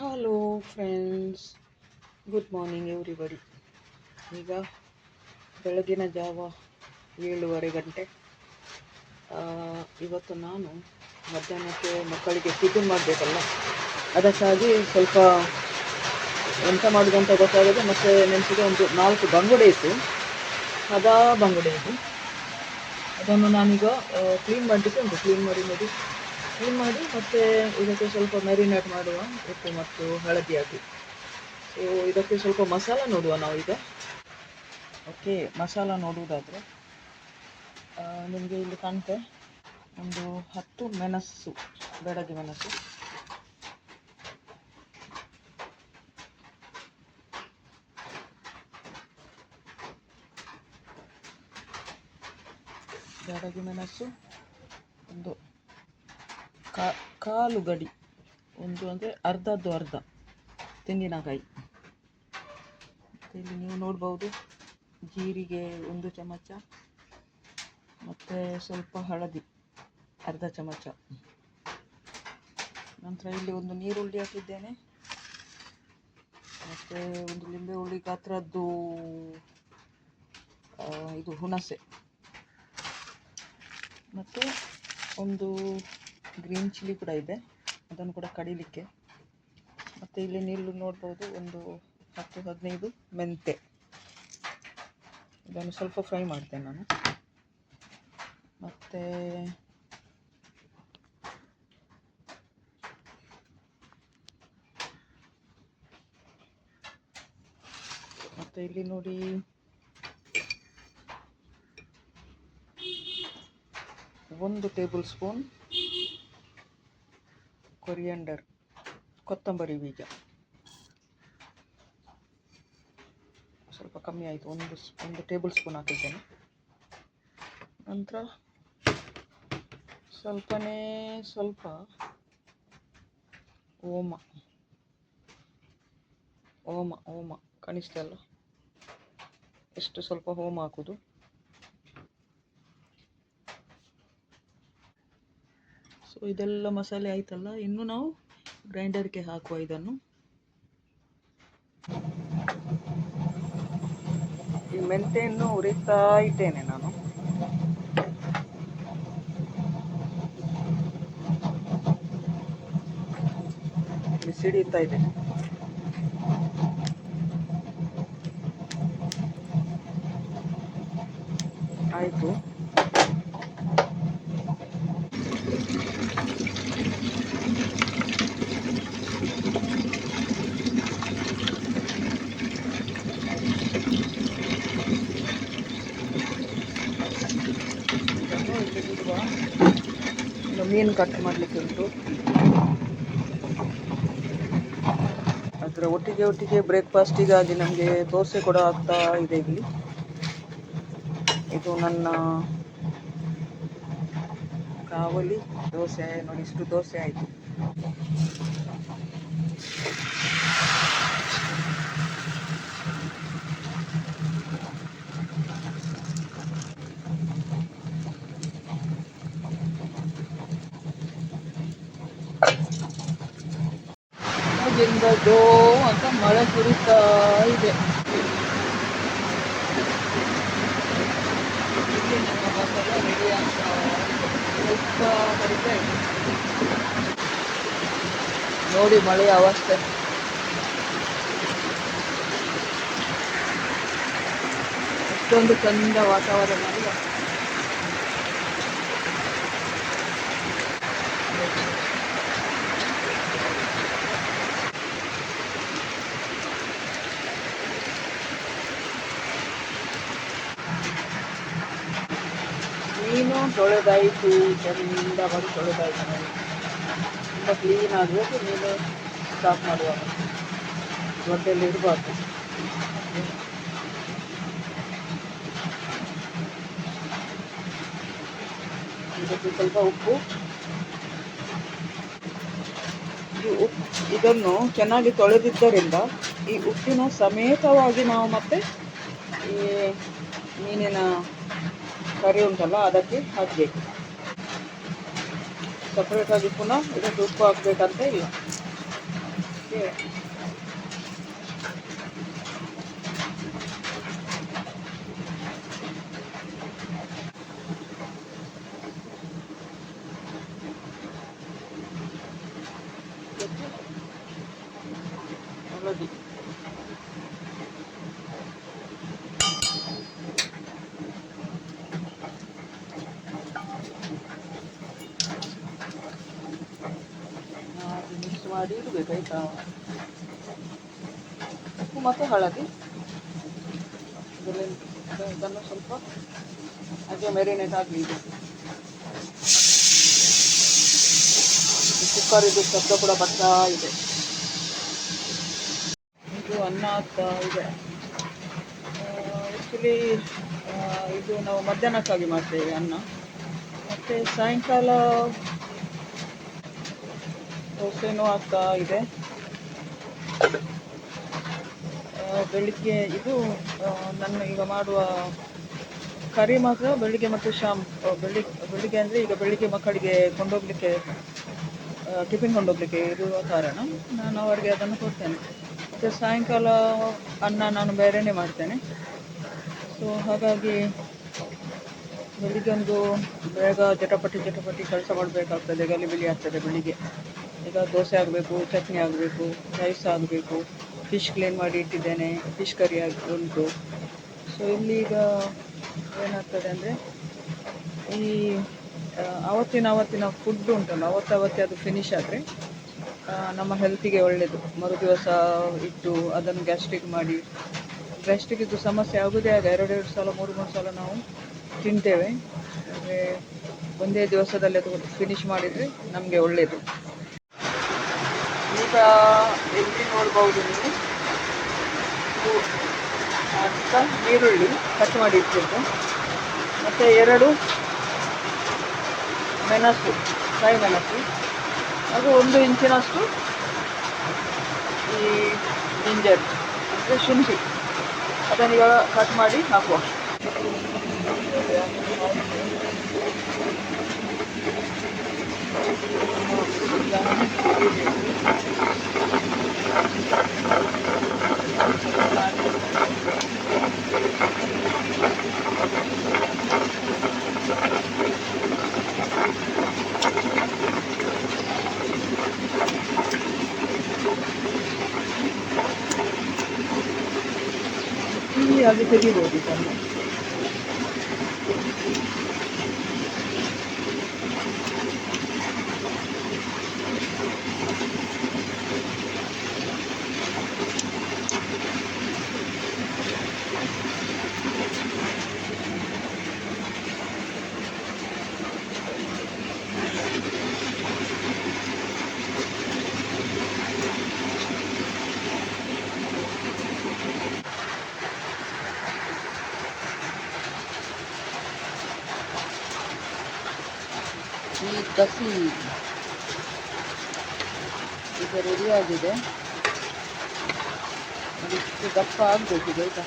Hello friends good morning everybody ಈಗ ಬೆಳಗಿನ ಜಾವ ಏಳುವರೆ ಗಂಟೆ. ಇವತ್ತು ನಾನು ಮಧ್ಯಾಹ್ನಕ್ಕೆ ಮಕ್ಕಳಿಗೆ ಟಿಫಿನ್ ಮಾಡಬೇಕಲ್ಲ? ಅದಕ್ಕಾಗಿ ಸ್ವಲ್ಪ ಎಂತ ಮಾಡೋದು ಅಂತ ಗೊತ್ತಾಗದೆ ಮತ್ತೆ ನೆನಪಿಗೆ ಒಂದು ನಾಲ್ಕು ಬಂಗುಡೆ ಇತ್ತು. ಅದಾ ಬಂಗುಡೆ ಇದು. ಅದನ್ನು ನಾನೀಗ ಕ್ಲೀನ್ ಮಾಡಲಿಕ್ಕೆ ಉಂಟು. ಕ್ಲೀನ್ ಮಾಡಿ ನೋಡಿ. ಕ್ಲೀನ್ ಮಾಡಿ ಮತ್ತೆ ಇದಕ್ಕೆ ಸ್ವಲ್ಪ ಮ್ಯಾರಿನೇಟ್ ಮಾಡುವ ಉಪ್ಪು ಮತ್ತು ಹಳದಿ ಹಾಕಿ. ಸೊ ಇದಕ್ಕೆ ಸ್ವಲ್ಪ ಮಸಾಲ ನೋಡುವ ನಾವು ಈಗ. ಓಕೆ ಮಸಾಲ ನೋಡುವುದಾದರೆ ನಿಮಗೆ ಇಲ್ಲಿ ಕಾಣುತ್ತೆ ಒಂದು ಹತ್ತು ಮೆಣಸು, ಬೆಳಗ್ಗೆ ಮೆಣಸು. ಬೆಳಗ್ಗೆ ಮೆಣಸು, ಒಂದು ಕಾ- ಕಾಲು ಗಡಿ ಒಂದು ಅಂದರೆ ಅರ್ಧದ್ದು ಅರ್ಧ. ತೆಂಗಿನಕಾಯಿ ಇಲ್ಲಿ ನೀವು ನೋಡ್ಬೋದು ಜೀರಿಗೆ ಒಂದು ಚಮಚ, ಮತ್ತು ಸ್ವಲ್ಪ ಹಳದಿ ಅರ್ಧ ಚಮಚ. ನಂತರ ಇಲ್ಲಿ ಒಂದು ನೀರುಳ್ಳಿ ಹಾಕಿದ್ದೇನೆ. ಮತ್ತು ಒಂದು ಲಿಂಬೆ ಹುಳಿ ಗಾತ್ರದ್ದು ಇದು ಹುಣಸೆ. ಮತ್ತು ಒಂದು ಗ್ರೀನ್ ಚಿಲ್ಲಿ ಕೂಡ ಇದೆ. ಅದನ್ನು ಕೂಡ ಕಡಿಲಿಕ್ಕೆ. ಮತ್ತು ಇಲ್ಲಿ ನೀರು ನೋಡ್ಬೋದು, ಒಂದು ಹತ್ತು, ಹದಿನೈದು ಮೆಂತೆ ಇದನ್ನು ಸ್ವಲ್ಪ ಫ್ರೈ ಮಾಡ್ತೇನೆ ನಾನು. ಮತ್ತು ಮತ್ತು ಇಲ್ಲಿ ನೋಡಿ ಒಂದು ಟೇಬಲ್ ಸ್ಪೂನ್ ಕೊರಿಯಂಡರ್ ಕೊತ್ತಂಬರಿ ಬೀಜ. ಸ್ವಲ್ಪ ಕಮ್ಮಿ ಆಯಿತು, ಒಂದು ಒಂದು ಟೇಬಲ್ ಸ್ಪೂನ್ ಹಾಕಿದ್ದೇನೆ. ನಂತರ ಸ್ವಲ್ಪನೇ ಸ್ವಲ್ಪ ಓಮ ಓಮ ಓಮ ಕಾಣಿಸ್ತಲ್ಲ ಎಷ್ಟು ಸ್ವಲ್ಪ ಹೋಮ ಹಾಕೋದು. ಸೊ ಇದೆಲ್ಲ ಮಸಾಲೆ ಆಯ್ತಲ್ಲ, ಇನ್ನು ನಾವು ಗ್ರೈಂಡರ್ಗೆ ಹಾಕುವ ಇದನ್ನು. ಈ ಮೆಂತೆಯನ್ನು ಉರಿತಾ ಇದ್ದೇನೆ ನಾನು. ಸಿಡಿತಾ ಇದೆ. ಆಯಿತು ಇದನ್ನು ಇಲ್ಲಿ ಬಿಡುವ. ಇನ್ನು ಮೀನು ಕಟ್ ಮಾಡಲಿಕ್ಕೆ ಉಂಟು. ಅದರ ಒಟ್ಟಿಗೆ ಒಟ್ಟಿಗೆ ಬ್ರೇಕ್ಫಾಸ್ಟಿಗಾಗಿ ನಮಗೆ ದೋಸೆ ಕೂಡ ಆಗ್ತಾ ಇದೆ ಇಲ್ಲಿ. ಇದು ನನ್ನ ಕಾವಲಿ. ದೋಸೆ ನೋಡಿ, ಇಷ್ಟು ದೋಸೆ ಆಯಿತು. ಅಲ್ಲಿಂದ ಜೋ ಅಂತ ಮಳೆ ಸುರಿತಾ ಇದೆ ಇದೆ. ಇದೆ. ನೋಡಿ ಮಳೆಯ ಅವಸ್ಥೆ ಎಷ್ಟೊಂದು ಚಂದ ವಾತಾವರಣ ಅಲ್ಲ ಮೀನು ತೊಳೆದಾಯಿತು ಚೆಂದ ಬಂದು ತೊಳೆದಾಯಿತು ನೋಡಿ. ತುಂಬ ಕ್ಲೀನ್ ಆಗಬೇಕು ನೀನು ಸ್ಟಾಪ್ ಮಾಡುವಾಗ. ದೊಡ್ಡಲ್ಲಿ ಇರಬಾರ್ದು. ಇದಕ್ಕೆ ಸ್ವಲ್ಪ ಉಪ್ಪು. ಈ ಉಪ್ಪು ಇದನ್ನು ಚೆನ್ನಾಗಿ ತೊಳೆದಿದ್ದರಿಂದ ಈ ಉಪ್ಪಿನ ಸಮೇತವಾಗಿ ನಾವು ಮತ್ತೆ ಈ ಮೀನಿನ ಕರಿ ಉಂಟಲ್ಲ ಅದಕ್ಕೆ ಹಾಕಬೇಕು. ಸಪ್ರೇಟಾಗಿ ಪುನಃ ಇದಕ್ಕೆ ಉಪ್ಪು ಹಾಕಬೇಕಂತ ಇಲ್ಲ ಅದಕ್ಕೆ ಹಳದಿ ಹಾಗೆ ಮಿಕ್ಸ್ ಮಾಡಿ ಇಡಬೇಕು ಆಯ್ತಾ ಉಪ್ಪು ಮತ್ತು ಹಳದಿ. ಇದನ್ನು ಸ್ವಲ್ಪ ಹಾಗೆ ಮೆರಿನೇಟ್ ಆಗಲಿ ಇದು ಕುಕ್ಕರ್ ಇದು ಶಬ್ದ ಕೂಡ ಬರ್ತಾ ಇದೆ. ಇದು ಅನ್ನ ಆಗ್ತಾ ಇದೆ. ಆ್ಯಕ್ಚುಲಿ ಇದು ನಾವು ಮಧ್ಯಾಹ್ನಕ್ಕಾಗಿ ಮಾಡ್ತೇವೆ ಅನ್ನ. ಮತ್ತು ಸಾಯಂಕಾಲ ದೋಸೆನೂ ಆಗ್ತಾ ಇದೆ. ಬೆಳಿಗ್ಗೆ ಇದು ನಾನು ಈಗ ಮಾಡುವ ಕರಿ ಮಾತ್ರ, ಬೆಳಿಗ್ಗೆ ಮತ್ತು ಶಾಮ್ ಬೆಳಿಗ್ಗೆ ಬೆಳಿಗ್ಗೆ ಅಂದರೆ ಈಗ ಬೆಳಿಗ್ಗೆ ಮಕ್ಕಳಿಗೆ ಕೊಂಡೋಗ್ಲಿಕ್ಕೆ ಟಿಫಿನ್ ಕೊಂಡೋಗ್ಲಿಕ್ಕೆ ಇರುವ ಕಾರಣ ನಾನು ಅವರಿಗೆ ಅದನ್ನು ಕೊಡ್ತೇನೆ. ಮತ್ತು ಸಾಯಂಕಾಲ ಅನ್ನ ನಾನು ಬೇರೆಯೇ ಮಾಡ್ತೇನೆ. ಸೊ ಹಾಗಾಗಿ ಬೆಳಿಗ್ಗೆ ಒಂದು ಬೇಗ ಜಟಪಟಿ ಜಟಪಟಿ ಕೆಲಸ ಮಾಡಬೇಕಾಗ್ತದೆ, ಗಲಿಬಿಲಿ ಆಗ್ತದೆ ಬೆಳಿಗ್ಗೆ. ಈಗ ದೋಸೆ ಆಗಬೇಕು, ಚಟ್ನಿ ಆಗಬೇಕು ರೈಸ್ ಆಗಬೇಕು ಫಿಶ್ ಕ್ಲೀನ್ ಮಾಡಿ ಇಟ್ಟಿದ್ದೇನೆ ಫಿಶ್ ಕರಿ ಆಗಿ ಉಂಟು. ಸೊ ಇಲ್ಲಿ ಈಗ ಏನಾಗ್ತದೆ ಅಂದರೆ ಈ ಆವತ್ತಿನ ಅವತ್ತಿನ ಫುಡ್ ಉಂಟಲ್ಲ ಅವತ್ತವತ್ತೇ ಅದು ಫಿನಿಶ್ ಆದರೆ ನಮ್ಮ ಹೆಲ್ತಿಗೆ ಒಳ್ಳೆಯದು ಮರು ದಿವಸ ಇಟ್ಟು ಅದನ್ನು ಗ್ಯಾಸ್ಟ್ರಿಕ್ ಮಾಡಿ. ಗ್ಯಾಸ್ಟ್ರಿಕ್ದು ಸಮಸ್ಯೆ ಆಗೋದೇ ಆಗ ಎರಡೆರಡು ಸಲ, ಮೂರು ಮೂರು ಸಲ ನಾವು ತಿಂತೇವೆ. ಅಂದರೆ ಒಂದೇ ದಿವಸದಲ್ಲಿ ಅದು ಫಿನಿಶ್ ಮಾಡಿದರೆ ನಮಗೆ ಒಳ್ಳೆಯದು ಈಗ ಎಲ್ಲಿ ನೋಡ್ಬೋದು ನೀವು? ಅರ್ಧ ಈರುಳ್ಳಿ ಕಟ್ ಮಾಡಿ ಇಟ್ಟಿದ್ದು. ಮತ್ತು ಎರಡು ಮೆಣಸು, ಫ್ರೈ ಮೆಣಸು. ಅದು ಒಂದು ಇಂಚಿನಷ್ಟು ಈ ಜಿಂಜರ್, ಅಂದರೆ ಶುಂಠಿ. ಅದನ್ನು ಇವಾಗ ಕಟ್ ಮಾಡಿ ಹಾಕುವ. ಈಸಿಯಾಗಿ ತೆಗಿಬೋದು ಇದನ್ನು ಈ ಕಸಿ ಈಗ ರೆಡಿ ಆಗಿದೆ. ಅದು ಇಷ್ಟು ದಪ್ಪ ಆಗಬೇಕು ಈಗ ಆಯಿತಾ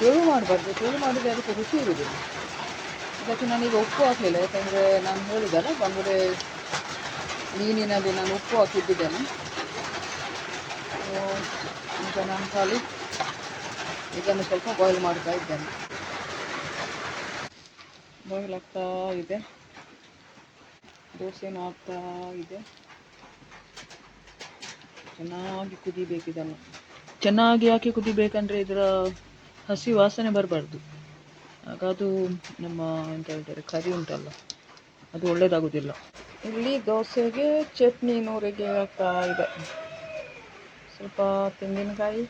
ತೆಳು ಮಾಡಬಾರ್ದು. ತೆಳು ಮಾಡಿದರೆ ಅದಕ್ಕೆ ರುಚಿ ಇರುವುದಿಲ್ಲ ಇದಕ್ಕೆ ನಾನೀಗ ಉಪ್ಪು ಹಾಕಲಿಲ್ಲ. ಯಾಕಂದರೆ ನಾನು ಹೇಳಿದಲ್ಲ, ಬಂದರೆ ಮೀನಿನಲ್ಲಿ ನಾನು ಉಪ್ಪು ಹಾಕಿಟ್ಟಿದ್ದೇನೆ. ಈಗ ನಾನು ಖಾಲಿ ಇದನ್ನು ಸ್ವಲ್ಪ ಬಾಯ್ಲ್ ಮಾಡ್ತಾ ಇದ್ದೇನೆ. ಬಾಯ್ಲ್ ಆಗ್ತಾ ಇದೆ. ದೋಸೆನೂ ಆಗ್ತಾ ಇದೆ. ಚೆನ್ನಾಗಿ ಕುದಿಬೇಕು ಇದನ್ನು ಚೆನ್ನಾಗಿ ಯಾಕೆ ಕುದಿಬೇಕಂದ್ರೆ ಇದರ ಹಸಿ ವಾಸನೆ ಬರಬಾರ್ದು. ಆಗ ಅದು ನಮ್ಮ ಎಂತ ಹೇಳ್ತಾರೆ, ಕರಿ ಉಂಟಲ್ಲ, ಅದು ಒಳ್ಳೇದಾಗೋದಿಲ್ಲ. ಇಲ್ಲಿ ದೋಸೆಗೆ ಚಟ್ನಿ ನೂರಿಗೆ ಆಗ್ತಾ ಇದೆ. ಸ್ವಲ್ಪ ತೆಂಗಿನಕಾಯಿ,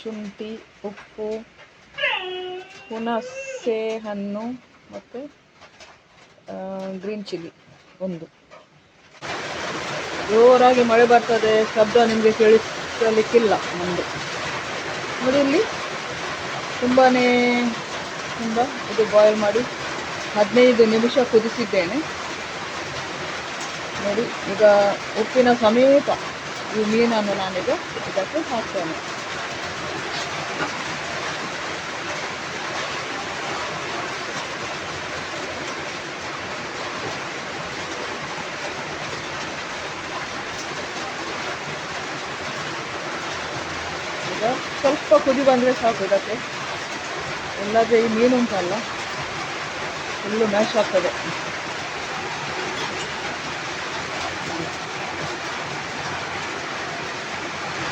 ಶುಂಠಿ, ಉಪ್ಪು, ಹುಣಸೆ ಹಣ್ಣು ಮತ್ತು ಗ್ರೀನ್ ಚಿಲ್ಲಿ ಒಂದು. ಜೋರಾಗಿ ಮಳೆ ಬರ್ತದೆ, ಶಬ್ದ ನಿಮಗೆ ಕೇಳಿಸಲಿಕ್ಕಿಲ್ಲ ನಮ್ಮದು ನೋಡಿ ಇಲ್ಲಿ ತುಂಬಾ ತುಂಬ ಇದು ಬಾಯ್ಲ್ ಮಾಡಿ ಹದಿನೈದು ನಿಮಿಷ ಕುದಿಸಿದ್ದೇನೆ. ನೋಡಿ, ಈಗ ಉಪ್ಪಿನ ಸಮೇತ ಈ ಮೀನನ್ನು ನಾನೀಗ ಇದಕ್ಕೆ ಹಾಕ್ತೇನೆ ಈಗ ಸ್ವಲ್ಪ ಕುದಿ ಬಂದರೆ ಸಾಕು ಇದಕ್ಕೆ. ಇಲ್ಲದ್ರೆ ಈ ಮೀನು ಉಂಟಲ್ಲ ಫುಲ್ಲು ಮ್ಯಾಶ್ ಆಗ್ತದೆ.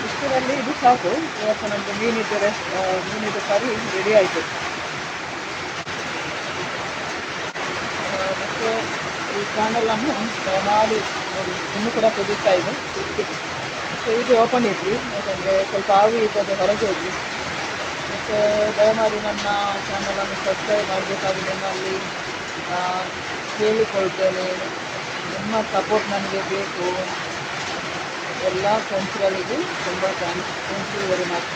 ಇಷ್ಟರಲ್ಲಿ ಇದು ಸಾಕು. ಇವತ್ತು ನಮ್ಮದು ಮೀನಿದ್ದು ರೆಸ್ ಮೀನಿದ್ದು ಕರಿ ರೆಡಿ ಆಯಿತು. ಮತ್ತು ಈ ಚಾನಲನ್ನು ಮಾಡಿ ನೋಡಿ, ಇನ್ನೂ ಕೂಡ ಕುದೀತಾ ಇದೆ ಇದು ಓಪನ್ ಇರಲಿ ಯಾಕಂದರೆ ಸ್ವಲ್ಪ ಆವಿ ಇದ್ದದ್ದು ಹೊರಗೆ ಹೋಗಿ ಮತ್ತು ದಯಮಾಡಿ ನನ್ನ ಚಾನಲನ್ನು ಸಬ್ಸ್ಕ್ರೈಬ್ ಮಾಡಬೇಕಾಗಿ ನಿಮ್ಮಲ್ಲಿ ಕೇಳಿಕೊಳ್ತೇನೆ ನಿಮ್ಮ ಸಪೋರ್ಟ್ ನನಗೆ ಬೇಕು. ಎಲ್ಲ ಫ್ರೆಂಡ್ಸ್ಗಳಿಗೂ ತುಂಬ thanks thank you very much